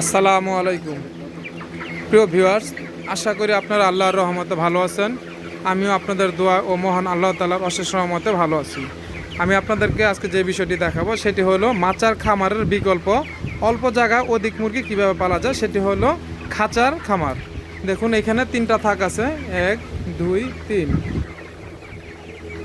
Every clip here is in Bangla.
আসসালামু আলাইকুম। প্রিয় ভিউয়ার্স, আশা করি আপনারা আল্লাহর রহমতে ভালো আছেন। আমিও আপনাদের দোয়া ও মহান আল্লাহ তালার অশেষ রহমতে ভালো আছি। আমি আপনাদেরকে আজকে যে বিষয়টি দেখাবো, সেটি হলো মাচার খামারের বিকল্প অল্প জায়গা অধিক মুরগি কীভাবে পালা যায়, সেটি হলো খাঁচার খামার। দেখুন, এখানে তিনটা থাক আছে। এক, দুই, তিন।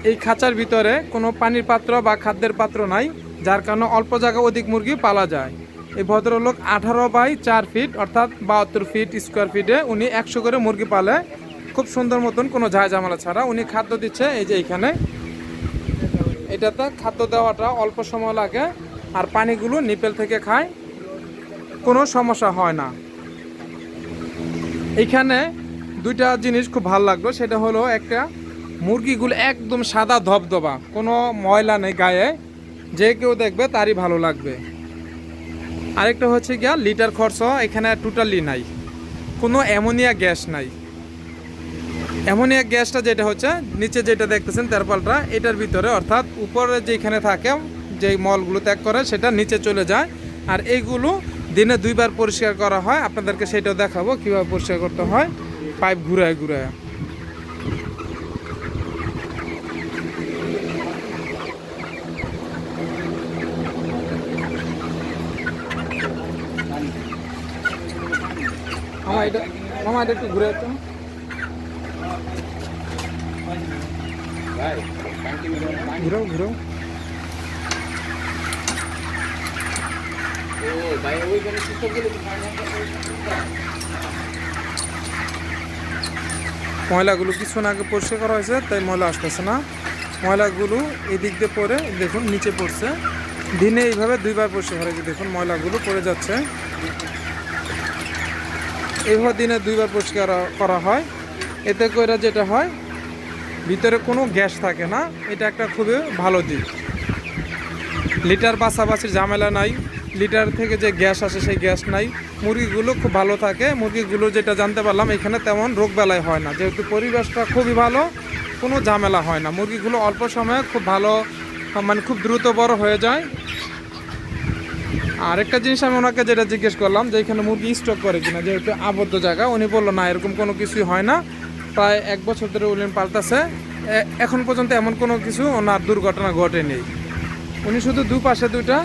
এই খাঁচার ভিতরে কোনো পানির পাত্র বা খাদ্যের পাত্র নাই, যার কারণে অল্প জায়গা অধিক মুরগি পালা যায়। এই ভদ্রলোক আঠারো বাই চার ফিট অর্থাৎ বাহাত্তর ফিট স্কোয়ার ফিটে উনি একশো করে মুরগি পালে। খুব সুন্দর মতন কোনো ঝায় ঝামেলা ছাড়া উনি খাদ্য দিচ্ছে এই যে এইখানে। এটাতে খাদ্য দেওয়াটা অল্প সময় লাগে আর পানিগুলো নিপেল থেকে খায়, কোনো সমস্যা হয় না। এইখানে দুইটা জিনিস খুব ভালো লাগল, সেটা হলো একটা, মুরগিগুলো একদম সাদা ধবধবা, কোনো ময়লা নেই গায়ে, যে কেউ দেখবে তারই ভালো লাগবে। আরেকটা হচ্ছে গিয়া লিটার খরচ, এখানে টোটালি নাই। কোনো অ্যামোনিয়া গ্যাস নাই। অ্যামোনিয়া গ্যাসটা যেটা হচ্ছে, নিচে যেটা দেখতেছেন তেরপালটা, এটার ভিতরে অর্থাৎ উপরে যেখানে থাকে, যেই মলগুলো ত্যাগ করে, সেটা নিচে চলে যায়। আর এইগুলো দিনে দুইবার পরিষ্কার করা হয়। আপনাদেরকে সেটাও দেখাবো, কীভাবে পরিষ্কার করতে হয়। পাইপ ঘুরায় ঘুরায়। মামা এটা মামা এটা একটু ঘুরে তো ঘুরাও ঘুরাও ময়লাগুলো কিছুক্ষণ আগে পরিষ্কার করা হয়েছে, তাই ময়লা আসতেছে না। ময়লাগুলো এই দিক দিয়ে পরে দেখুন, নিচে পড়ছে। দিনে এইভাবে দুইবার পরিষ্কার করা হয়েছে, দেখুন, ময়লাগুলো পড়ে যাচ্ছে। এইভাবে দিনে দুইবার পরিষ্কার করা হয়। এতে করে যেটা হয়, ভিতরে কোনো গ্যাস থাকে না। এটা একটা খুবই ভালো দিক। লিটার বাছাবাছির ঝামেলা নাই। লিটার থেকে যে গ্যাস আসে সেই গ্যাস নাই। মুরগিগুলো খুব ভালো থাকে। মুরগিগুলো যেটা জানতে পারলাম, এখানে তেমন রোগ বেলায় হয় না। যেহেতু পরিবেশটা খুবই ভালো, কোনো ঝামেলা হয় না। মুরগিগুলো অল্প সময়ে খুব ভালো মানে খুব দ্রুত বড় হয়ে যায়। আর একটা জিনিস আমি ওনাকে যেটা জিজ্ঞেস করলাম যে এখানে মুরগি স্টক করে কিনা, যেহেতু আবদ্ধ জায়গা, উনি বলল, না, এরকম কোনো কিছুই হয় না। প্রায় এক বছর ধরে উনি পাল্টাছে। এখন পর্যন্ত এমন কোনো কিছু ওনার দুর্ঘটনা ঘটেনি। উনি শুধু দুপাশে দুইটা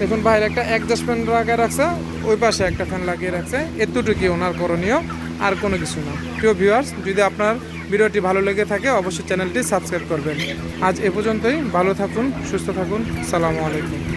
দেখুন বাইরে একটা অ্যাডজাস্ট ফ্যান লাগিয়ে রাখছে, ওই পাশে একটা ফ্যান লাগিয়ে রাখছে। এতটুকুই ওনার করণীয়, আর কোনো কিছু না। প্রিয় ভিউয়ার্স যদি আপনার ভিডিওটি ভালো লেগে থাকে, অবশ্যই চ্যানেলটি সাবস্ক্রাইব করবেন। আজ এ পর্যন্তই, ভালো থাকুন, সুস্থ থাকুন, সালামু আলাইকুম।